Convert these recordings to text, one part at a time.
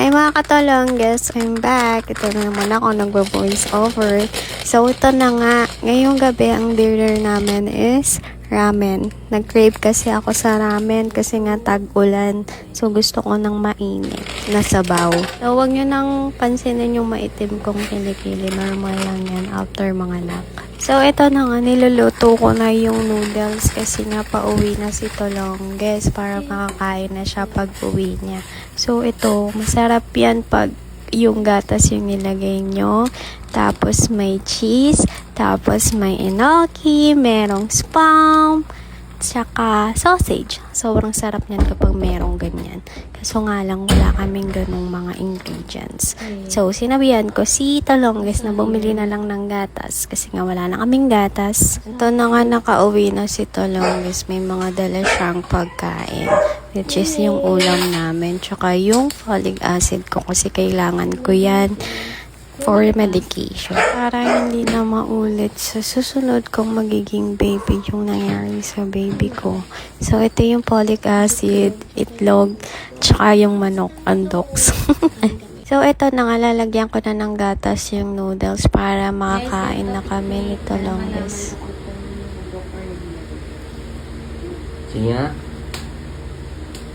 Hi mga katolong, guys, I'm back. Ito na naman ako nagbo-voice over. So ito na nga, ngayong gabi ang dinner namin is ramen. Nag-crave kasi ako sa ramen kasi nga tag-ulan. So gusto ko ng mainit na sabaw. So huwag nyo nang pansinin yung maitim kong kilikili. Normal lang yan after mga nap. So ito na nga, niluluto ko na yung noodles kasi nga pauwi na si Tolongges para makakain na siya pag uwi niya. So ito, masarap yan pag yung gatas yung nilagay nyo. Tapos may cheese. Tapos may enoki. Merong spam. Tsaka sausage. Sobrang sarap niyan kapag merong ganyan. Kaso nga lang wala kaming ganong mga ingredients. So, sinabihan ko si Talongges na bumili na lang ng gatas kasi nga wala na kaming gatas. Ito na nga nakauwi na si Talongges. May mga dala siyang pagkain. Which is yung ulam namin. Tsaka yung folic acid ko kasi kailangan ko yan for medication. Para hindi na maulit sa susunod kong magiging baby yung nangyari sa baby ko. So, ito yung folic acid, itlog, tsaka yung manok, andox. so, ito na nga, lalagyan ko na ng gatas yung noodles para makakain na kami nito longest. Sige nga.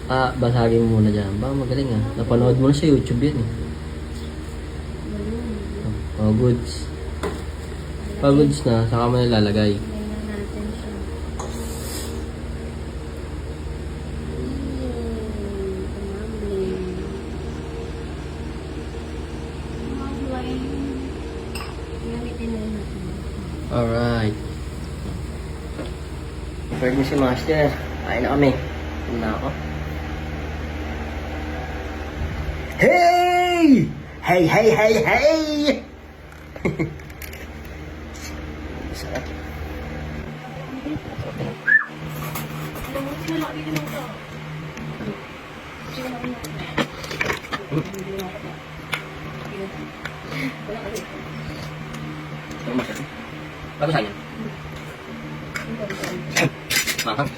Ah, basagin mo muna dyan. Ba, magaling ah. Napanood mo na sa YouTube yan eh. Oh, goods. Pag goods na, saka mo nilalagay. Alright. Prepared mo si Master. Kain na kami. Kain na ako. Hey! Hey, hey, hey, hey! Sarap. Ano? Bago sa akin. Mahang.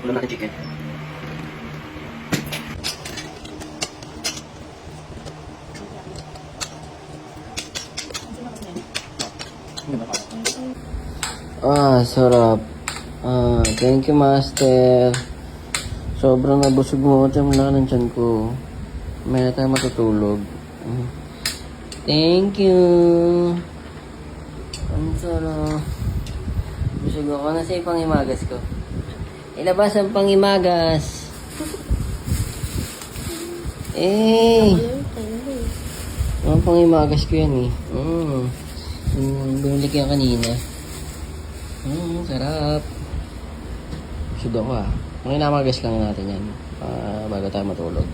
Ulam natin chicken. Ah, sarap. Ah, thank you, Master. Sobrang nabusog mo ako dyan mula ng tiyan ko. May na tayo matutulog. Mm. Thank you. Ang sarap. Busog ako. Nasa yung pangimagas ko. Ilabas ang pangimagas. Eh. Ang pangimagas ko yan eh. Mm. Mm, bumili ko kanina. Mm, sarap. Busog ako ah. Panginamagas lang natin yan. ah, bago tayo matulog.